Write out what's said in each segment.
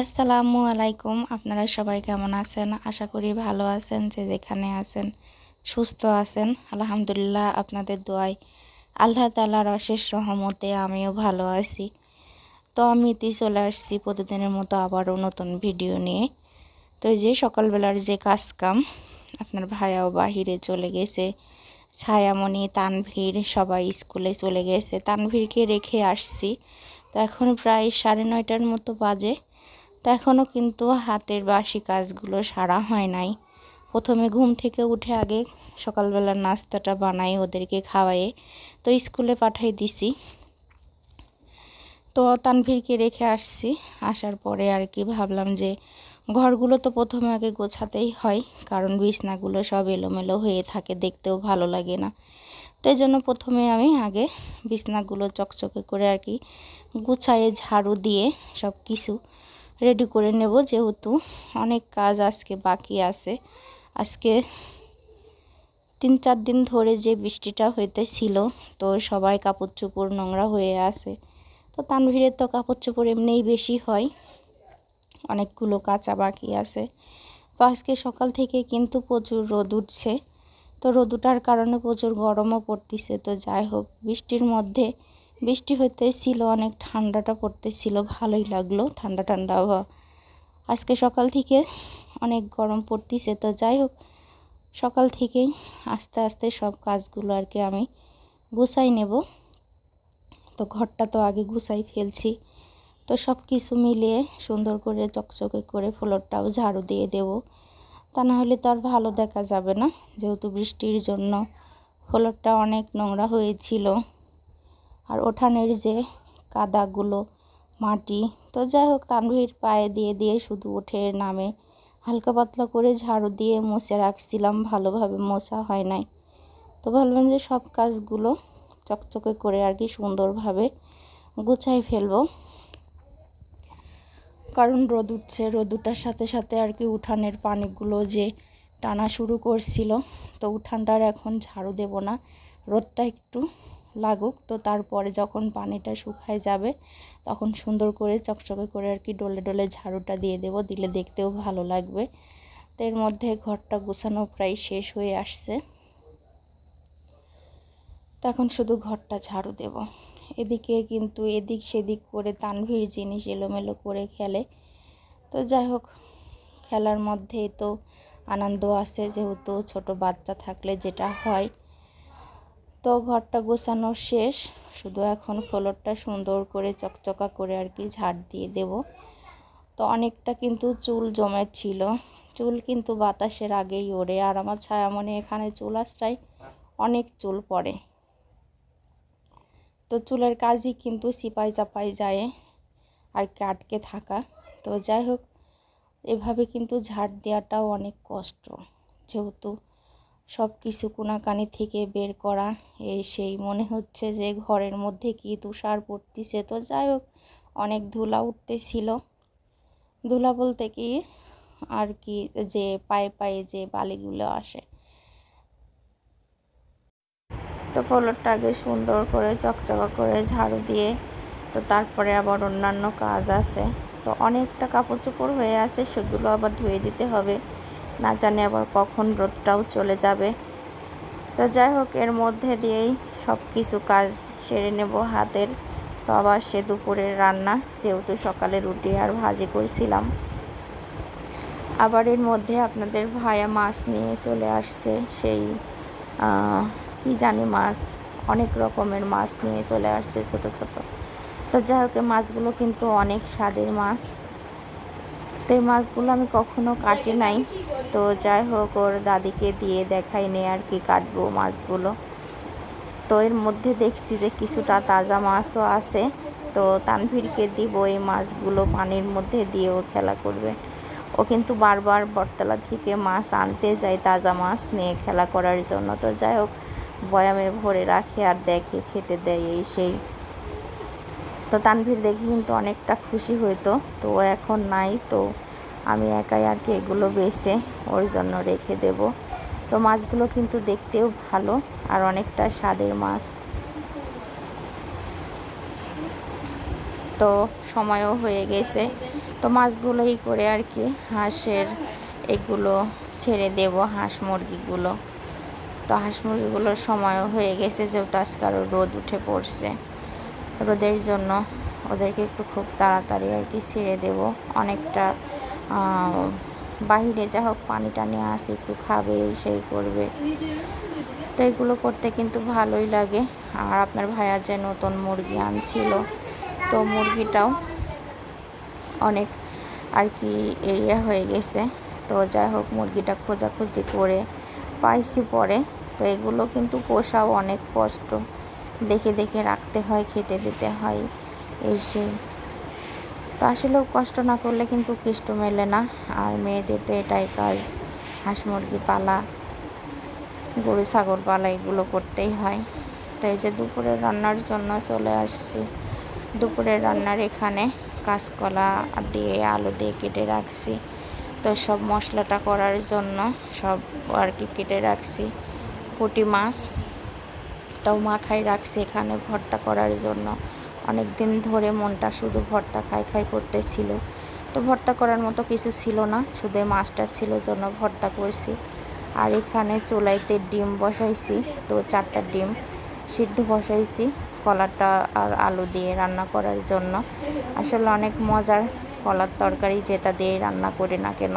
আসসালামু আলাইকুম। আপনারা সবাই কেমন আছেন? আশা করি ভালো আছেন, যে যেখানে আছেন, সুস্থ আছেন। আলহামদুলিল্লাহ আপনাদের দোয়ায় আল্লাহ তালার অশেষ রহমতে আমিও ভালো আছি। তো আমি ইতি চলে আসছি প্রতিদিনের মতো আবারও নতুন ভিডিও নিয়ে। তো যে সকালবেলার যে কাজ কাম আপনার ভাইয়াও বাহিরে চলে গেছে। ছায়ামণি, তানভীর সবাই স্কুলে চলে গেছে। তানভীরকে রেখে আসছি। তো এখন প্রায় সাড়ে নয়টার মতো বাজে। তো এখনও কিন্তু হাতের বাসি কাজগুলো সারা হয় নাই। প্রথমে ঘুম থেকে উঠে আগে সকালবেলার নাস্তাটা বানাই ওদেরকে খাওয়াই তো স্কুলে পাঠাই দিছি। তো তানভীরকে রেখে আসছি। আসার পরে আর কি ভাবলাম যে ঘরগুলো তো প্রথমে আগে গোছাতেই হয়, কারণ বিছনাগুলো সব এলোমেলো হয়ে থাকে, দেখতেও ভালো লাগে না। তো এই জন্য প্রথমে আমি আগে বিছনাগুলো চকচকে করে আর কি গুছায়ে ঝাড়ু দিয়ে সব কিছু রেডি করে নেব, যেহেতু অনেক কাজ আজকে বাকি আছে। আজকে তিন চার দিন ধরে যে বৃষ্টিটা হইতেছিল, তো সবাই কাপড় চোপড় নোংরা হয়ে আছে। তো তানভীরের তো কাপড় চোপড় এমনিই বেশি হয়, অনেকগুলো কাঁচা বাকি আছে। তো আজকে সকাল থেকে কিন্তু প্রচুর রোদ উঠছে। তো রোদ উঠার কারণে প্রচুর গরমও পড়তিছে, তো যাই হোক, বৃষ্টির মধ্যে বৃষ্টি হইতেছিল, অনেক ঠান্ডাটা পড়তেছিল, ভালোই লাগল। ঠান্ডা ঠান্ডা আবহাওয়া। আজকে সকাল থেকে অনেক গরম পড়তেছে, তো যাই হোক, সকাল থেকেই আস্তে আস্তে সব কাজগুলো আর কি আমি গুছাই নেব। তো ঘরটা তো আগে গুছাই ফেলছি। তো সব কিছু মিলিয়ে সুন্দর করে চকচকে করে ফ্লোরটাও ঝাড়ু দিয়ে দেব। তা না হলে তো আর ভালো দেখা যাবে না, যেহেতু বৃষ্টির জন্য ফ্লোরটা অনেক নোংরা হয়েছিল। আর ওঠানের যে কাদাগুলো, মাটি, তো যাই হোক, তানভীর পায়ে দিয়ে দিয়ে শুধু উঠে নামে। হালকা পাতলা করে ঝাড়ু দিয়ে মুছে রাখছিলাম, ভালোভাবে মোছা হয় নাই। তো ভাবলাম যে সব কাজগুলো চকচকে করে আর কি সুন্দরভাবে গুছাই ফেলব। কারণ রোদ উঠছে রোদ উঠার সাথে সাথে আর কি উঠানের পানিগুলো যে টানা শুরু করছিল, তো উঠানটার এখন ঝাড়ু দেব না। রোদটা একটু লাগুক, তো তারপরে যখন পানিটা শুকায় যাবে, তখন সুন্দর করে চকচকে করে আর কি ডলে ডলে ঝাড়ুটা দিয়ে দেব, দিলে দেখতেও ভালো লাগবে। তো এর মধ্যে ঘরটা গোছানো প্রায় শেষ হয়ে আসছে। তখন শুধু ঘরটা ঝাড়ু দেব। এদিকে কিন্তু এদিক সেদিক করে তানভীর জিনিস এলোমেলো করে খেলে। তো যাই হোক, খেলার মধ্যে তো আনন্দ আছে, যেহেতু ছোট বাচ্চা থাকলে যেটা হয় তো ঘরটা গোছানো শেষ। শুধু এখন ফ্লোরটা সুন্দর করে চকচকা করে আর কি ঝাড় দিয়ে দেব। তো অনেকটা কিন্তু চুল জমে ছিল চুল কিন্তু বাতাসের আগেই ওড়ে আর আমার ছায়া ছায়ামনে এখানে চুল আশ্রায় অনেক চুল পড়ে। তো চুলের কাজই কিন্তু সিপাই চাপাই যায় আর কি আটকে থাকা। তো যাই হোক, এভাবে কিন্তু ঝাড় দেওয়াটাও অনেক কষ্ট। যেহেতু সব কিছু কোনাকানি থেকে বের করা। এই সেই মনে হচ্ছে যে ঘরের মধ্যে কি তুষার পড়তেছে। তো যাই হোক, অনেক ধুলা উঠতেছিল। ধুলা বলতে কি, আর কি যে পায়ে পায়ে যে বালিগুলো আসে। তো ফলরটা আগে সুন্দর করে চকচকা করে ঝাড়ু দিয়ে, তো তারপরে আবার অন্যান্য কাজ আছে। তো অনেকটা কাপড় চোপড় হয়ে আছে, সেগুলো আবার ধুয়ে দিতে হবে। না জানি আবার কখন রোদটাও চলে যাবে। তো যাই হোক, এর মধ্যে দিয়েই সব কিছু কাজ সেরে নেব হাতের। তো আবার সে দুপুরের রান্না, যেহেতু সকালে রুটি আর ভাজি করছিলাম। আবার এর মধ্যে আপনাদের ভায়া মাছ নিয়ে চলে আসছে, সেই কি জানি মাছ, অনেক রকমের মাছ নিয়ে চলে আসছে ছোট ছোট। তো যাই হোক মাছগুলো কিন্তু অনেক স্বাদের মাছ। এই মাছগুলো আমি কখনো কাটি নাই। তো যাই হোক, ওর দাদিকে দিয়ে দেখাই নে আর কি কাটবো মাছগুলো। তো এর মধ্যে দেখছি যে কিছুটা তাজা মাছও আছে। তো তানভীরকে দিব এই মাছগুলো পানির মধ্যে দিয়ে ও খেলা করবে। ও কিন্তু বারবার বটতলা থেকে মাছ আনতে যায় তাজা মাছ নিয়ে খেলা করার জন্য। তো যাই হোক, বয়ামে ভরে রাখে আর দেখে খেতে দেয় এই সেই তো তানভীর দেখে কিন্তু অনেকটা খুশি হইতো। তো এখন নাই, তো আমি একাই আর কি এগুলো বেছে ওর জন্য রেখে দেব। তো মাছগুলো কিন্তু দেখতেও ভালো আর অনেকটা স্বাদের মাছ। তো সময়ও হয়ে গেছে। তো মাছগুলোই করে আর কি হাঁসের এগুলো ছেড়ে দেব, হাঁস মুরগিগুলো। তো হাঁস মুরগিগুলোর সময়ও হয়ে গেছে, যেহেতু আজকে আরও রোদ উঠে পড়ছে। রোদের জন্য ওদেরকে একটু খুব তাড়াতাড়ি আর কি ছেড়ে দেব। অনেকটা বাহিরে যা হোক পানি টানি আসে, একটু খাবে, সেই করবে। তো এগুলো করতে কিন্তু ভালোই লাগে। আর আপনার ভাইয়া যে নতুন মুরগি আনছিল, তো মুরগিটাও অনেক আর কি এরিয়া হয়ে গেছে। তো যাই হোক, মুরগিটা খোঁজাখুঁজি করে পাইছি পরে। তো এগুলো কিন্তু পোষাও অনেক কষ্ট। দেখে দেখে রাখতে হয়, খেতে দিতে হয় এই সেই তো আসলেও কষ্ট না করলে কিন্তু কৃষ্ট মেলে না। আর মেয়েদের তো এটাই কাজ, হাঁস মুরগি পালা, গরু, ছাগল পালা, এগুলো করতেই হয়। তো এই যে দুপুরে রান্নার জন্য চলে আসছি। দুপুরের রান্নার এখানে কাঁচকলা দিয়ে, আলু দিয়ে কেটে রাখছি। তো সব মশলাটা করার জন্য সব আর কি কেটে রাখছি। পুঁটি মাছ তাও মাখাই রাখছি এখানে ভর্তা করার জন্য। অনেক দিন ধরে মনটা শুধু ভর্তা খাই খাই করতেছিল। তো ভর্তা করার মতো কিছু ছিল না, শুধু মাছটা ছিল জন্য ভর্তা করছি। আর এখানে চুলাইতে ডিম বসাইছি, তো চারটা ডিম সিদ্ধ বসাইছি, কলাটা আর আলু দিয়ে রান্না করার জন্য। আসলে অনেক মজার কলার তরকারি যেটা দিয়ে রান্না করি না কেন।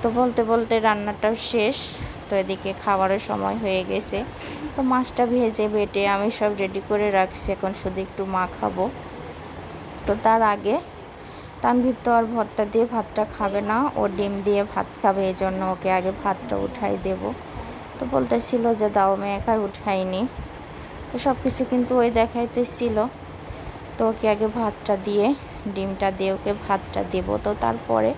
তো বলতে বলতে রান্নাটাও শেষ। তো এদিকে খাবারের সময় হয়ে গেছে। তো মাছটা ভেজে বেটে আমি সব রেডি করে রাখছি। এখন শুধু একটু মাখাবো তো তার আগে তানভীর তো আর ভর্তা দিয়ে ভাতটা খাবে না, ও ডিম দিয়ে ভাত খাবে এই জন্য ওকে আগে ভাতটা উঠাই দেব। তো বলতেছিল যে দাও, আমি একাই উঠাইনি। তো সব কিছু কিন্তু ওই দেখাইতেছিল। তো ওকে আগে ভাতটা দিয়ে, ডিমটা দিয়ে ওকে ভাতটা দেবো। তো তারপরে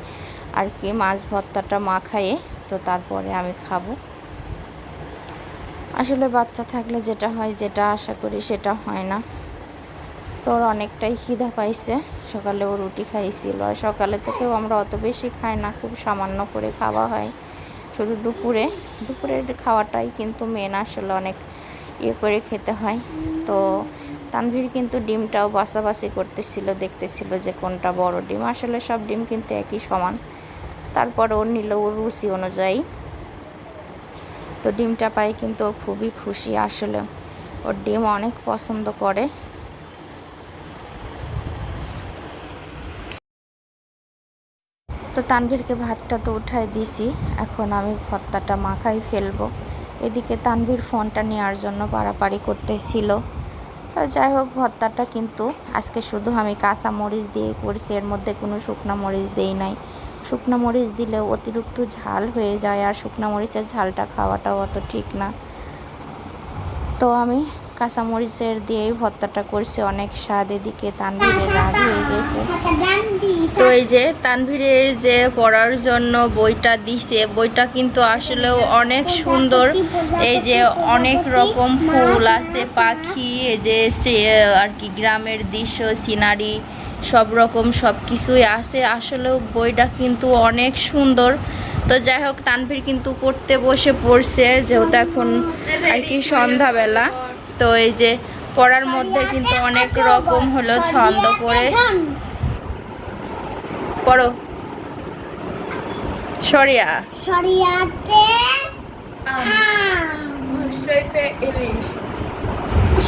আর কি মাছ ভর্তাটা মাখায়ে তো তারপরে আমি খাব। আসলে বাচ্চা থাকলে যেটা হয়, যেটা আশা করি সেটা হয় না। তোর অনেকটাই খিদা পাইছে। সকালে ও রুটি খাইছিল। আর সকালে তো কেউ আমরা অত বেশি খাই না, খুব সামান্য করে খাওয়া হয়। শুধু দুপুরে। দুপুরের খাওয়াটাই কিন্তু মেন আসলে অনেক ইয়ে করে খেতে হয়। তো তানভীর কিন্তু ডিমটাও বাছাবাছি করতেছিল, দেখতেছিল যে কোনটা বড় ডিম। আসলে সব ডিম কিন্তু একই সমান। তারপর ও নিল ওর রুচি অনুযায়ী। তো ডিমটা পাই কিন্তু ও খুবই খুশি আসলে। ওর ডিম অনেক পছন্দ করে। তো তানভীরকে ভাতটা তো উঠাই দিছি, এখন আমি ভর্তাটা মাখাই ফেলব। এদিকে তানভীর ফোনটা নেওয়ার জন্য পাড়াপাড়ি করতেছিল। তো যাই হোক, ভর্তাটা কিন্তু আজকে শুধু আমি কাঁচা মরিচ দিয়ে করছি, এর মধ্যে কোনো শুকনো মরিচ দেই নাই। শুকনো মরিচ দিলে অতিরিক্ত ঝাল হয়ে যায় আর শুকনো মরিচের ঝালটা খাওয়াটাও অত ঠিক না। তো আমি কাঁচা মরিচের দিয়েই ভর্তাটা করছি, অনেক স্বাদ এদিকে তানভীরের রাগ হয়ে গেছে। তো এই যে তানভীরের যে পড়ার জন্য বইটা দিছে, বইটা কিন্তু আসলেও অনেক সুন্দর। এই যে অনেক রকম ফুল আছে, পাখি, এই যে আর কি, গ্রামের দৃশ্য, সিনারি সব রকম সব কিছুই আছে। আসলেও বইটা কিন্তু অনেক সুন্দর। তো যাই হোক তানভীর কিন্তু পড়তে বসে পড়ছে যেহেতু এখন আর কি সন্ধ্যাবেলা। তো এই যে পড়ার মধ্যে কিন্তু অনেক রকম হলো ছন্দ করে পড়ো। সরিয়া। সরিয়াতে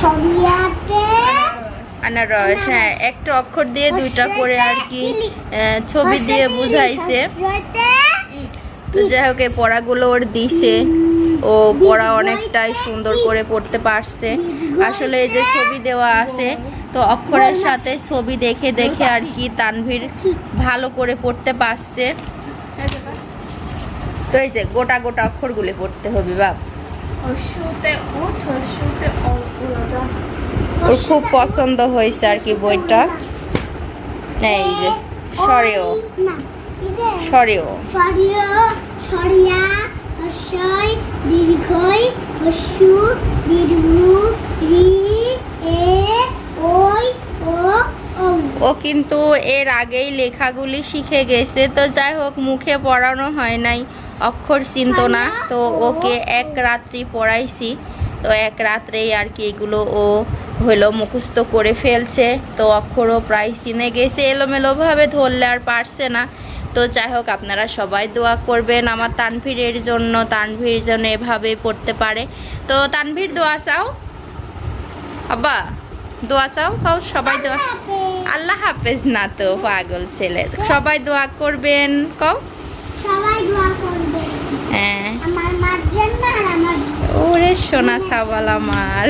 সরিয়াতে আনারস হ্যাঁ একটা অক্ষর দিয়ে দুইটা করে আর কি ছবি দিয়ে বুঝাইছে। তো যাই হোক পড়াগুলো ওর দিছে। ও পড়া অনেকটাই সুন্দর করে পড়তে পারছে। আসলে এই যে ছবি দেওয়া আছে, তো অক্ষরের সাথে ছবি দেখে দেখে আর কি তানভীর ভালো করে পড়তে পারছে। তো এই যে গোটা গোটা অক্ষরগুলি পড়তে হবে বাপ। উঠ ওর খুব পছন্দ হয়েছে আর কি বইটা। এই যে সরেও। সরেও। সরিয়া হর্ষই দীর্ঘই হর্ষু দীর্ঘ রি এ ওই ও ও ও কিন্তু এর আগেই লেখাগুলি শিখে গেছে তো যাই হোক মুখে পড়ানো হয় নাই। অক্ষর চিনত না তো ওকে এক রাত্রি পড়াইছি। তো এক রাত্রেই আর কি এগুলো ও হলো মুখস্থ করে ফেলছে। তো অক্ষরও প্রায় চিনে গেছে এলোমেলোভাবে ধরলে আর পারছে না। তো যাই হোক আপনারা সবাই দোয়া করবেন আমার তানভীরের জন্য তানভীর যেন এভাবে পড়তে পারে। তো তানভীর দোয়া চাও? আব্বা দোয়া চাও? কাউ সবাই দোয়া। আল্লাহ হাফেজ। না তো পাগল ছেলে। সবাই দোয়া করবেন। কও সবাই দোয়া করবে হ্যাঁ। আমার মার জন্য আর আমার ওরে সোনা সাবাল আমার।